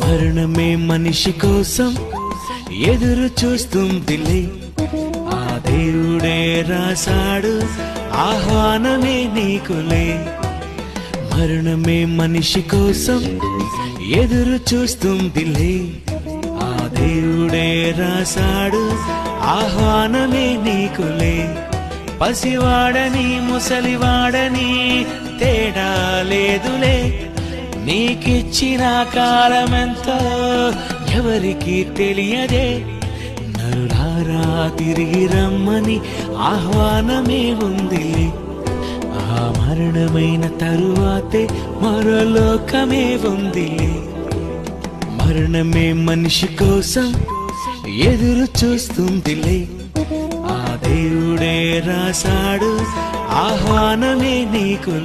మరణమే మనిషి కోసం ఎదురు చూస్తుందిలే ఆ దేవుడే రాశాడు ఆహ్వానమే నీకులే మరణమే మనిషి కోసం ఎదురు చూస్తుందిలే ఆ దేవుడే రాశాడు ఆహ్వానమే నీకులే పసివాడని ముసలివాడని తేడా లేదులే. నీకిచ్చిన కాలమెంతో ఎవరికి తెలియదే? నరులారా తిరిగి రమ్మని ఆహ్వానమే ఉందిలే ఆ మరణమైన తరువాతే మరో లోకమే ఉందిలే మరణమే మనిషి కోసం ఎదురు చూస్తుందిలే. ఆ దేవుడే రాశాడు ఆహ్వానమే నీకు